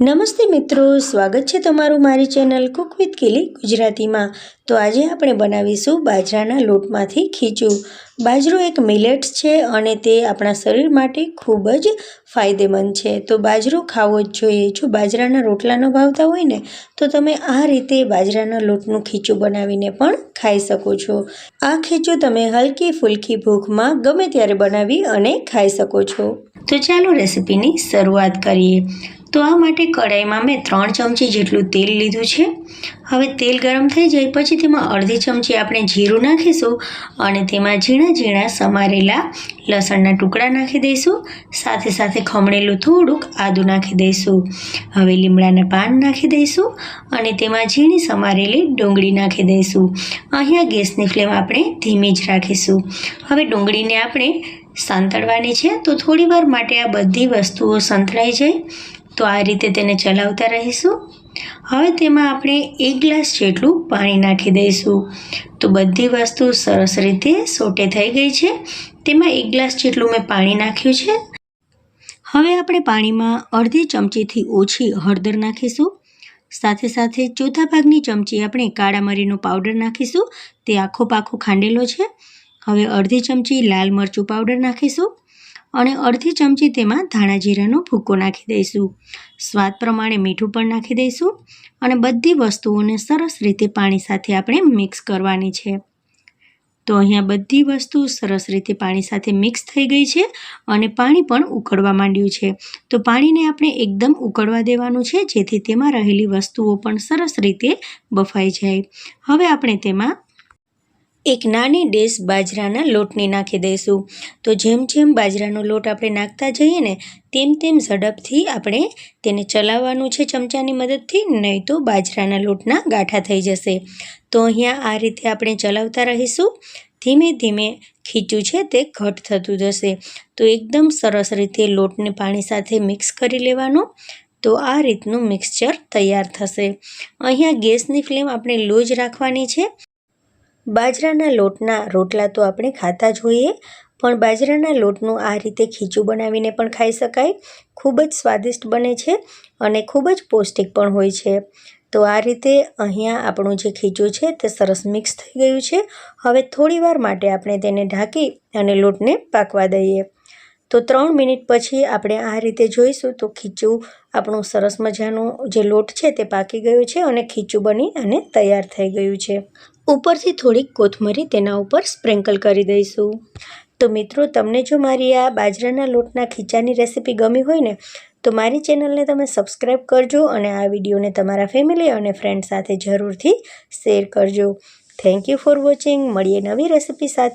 નમસ્તે મિત્રો, સ્વાગત છે તમારું મારી ચેનલ કુક વિથ કિલી ગુજરાતીમાં. તો આજે આપણે બનાવીશું બાજરાના લોટમાંથી ખીચું. બાજરો એક મિલેટ્સ છે અને તે આપણા શરીર માટે ખૂબ જ ફાયદેમંદ છે. તો બાજરો ખાવો જ જોઈએ. જો બાજરાના રોટલાનો ભાવતા હોય ને, તો તમે આ રીતે બાજરાના લોટનું ખીચું બનાવીને પણ ખાઈ શકો છો. આ ખીચું તમે હલકી ફૂલકી ભૂખમાં ગમે ત્યારે બનાવી અને ખાઈ શકો છો. તો ચાલો રેસીપીની શરૂઆત કરીએ. તો આ માટે કઢાઈમાં મેં ત્રણ ચમચી જેટલું તેલ લીધું છે. હવે તેલ ગરમ થઈ જાય પછી તેમાં અડધી ચમચી આપણે જીરું નાખીશું અને તેમાં ઝીણા ઝીણા સમારેલા લસણના ટુકડા નાખી દઈશું. સાથે સાથે ખમણેલું થોડુંક આદું નાખી દઈશું. હવે લીમડાના પાન નાખી દઈશું અને તેમાં ઝીણી સમારેલી ડુંગળી નાખી દઈશું. અહીંયા ગેસની ફ્લેમ આપણે ધીમી જ રાખીશું. હવે ડુંગળીને આપણે સાંતળવાની છે તો થોડીવાર માટે આ બધી વસ્તુઓ સંતળાઈ જાય. તો આ રીતે તેને ચલાવતા રહીશું. હવે તેમાં આપણે એક ગ્લાસ જેટલું પાણી નાખી દઈશું. તો બધી વસ્તુ સરસ રીતે સોટે થઈ ગઈ છે. તેમાં એક ગ્લાસ જેટલું મેં પાણી નાખ્યું છે. હવે આપણે પાણીમાં અડધી ચમચીથી ઓછી હળદર નાખીશું. સાથે સાથે ચોથા ભાગની ચમચી આપણે કાળા મરીનો પાવડર નાખીશું. તે આખો પાખો ખાંડેલો છે. હવે અડધી ચમચી લાલ મરચું પાવડર નાખીશું. અને અડધી ચમચી તેમાં ધાણા જીરાનો ભૂકો નાખી દઈશું. સ્વાદ પ્રમાણે મીઠું પણ નાખી દઈશું અને બધી વસ્તુઓને સરસ રીતે પાણી સાથે આપણે મિક્સ કરવાની છે. તો અહીંયા બધી વસ્તુ સરસ રીતે પાણી સાથે મિક્સ થઈ ગઈ છે અને પાણી પણ ઉકળવા માંડ્યું છે. તો પાણીને આપણે એકદમ ઉકળવા દેવાનું છે જેથી તેમાં રહેલી વસ્તુઓ પણ સરસ રીતે બફાઈ જાય. હવે આપણે તેમાં એક નાની ડેશ બાજરાના લોટની નાખી દઈશું. તો જેમ જેમ બાજરાનો લોટ આપણે નાખતા જઈએ ને, તેમ તેમ ઝડપથી આપણે તેને ચલાવવાનું છે ચમચાની મદદથી, નહીં તો બાજરાના લોટના ગાંઠા થઈ જશે. તો અહીંયા આ રીતે આપણે ચલાવતા રહીશું. ધીમે ધીમે ખીચું છે તે ઘટ થતું જશે. તો એકદમ સરસ રીતે લોટને પાણી સાથે મિક્સ કરી લેવાનું. તો આ રીતનું મિક્સચર તૈયાર થશે. અહીંયા ગેસની ફ્લેમ આપણે લો જ રાખવાની છે. બાજરાના લોટના રોટલા તો આપણે ખાતા જ હોઈએ, પણ બાજરાના લોટનું આ રીતે ખીચું બનાવીને પણ ખાઈ શકાય. ખૂબ જ સ્વાદિષ્ટ બને છે અને ખૂબ જ પૌષ્ટિક પણ હોય છે. તો આ રીતે અહીંયા આપણું જે ખીચું છે તે સરસ મિક્સ થઈ ગયું છે. હવે થોડીવાર માટે આપણે તેને ઢાંકી અને લોટને પાકવા દઈએ. તો ત્રણ મિનિટ પછી આપણે આ રીતે જોઈશું તો ખીચું આપણું સરસ મજાનું જે લોટ છે તે પાકી ગયું છે અને ખીચું બની અને તૈયાર થઈ ગયું છે. ઉપરથી થોડીક કોથમરી તેના ઉપર સ્પ્રિંકલ કરી દઈશું. તો મિત્રો, તમને જો મારી આ બાજરાના લોટના ખીચાની રેસીપી ગમી હોય ને, તો મારી ચેનલને તમે સબસ્ક્રાઈબ કરજો અને આ વિડીયોને તમારા ફેમિલી અને ફ્રેન્ડ સાથે જરૂરથી શેર કરજો. Thank you for watching. મળીએ નવી રેસીપી સાથે.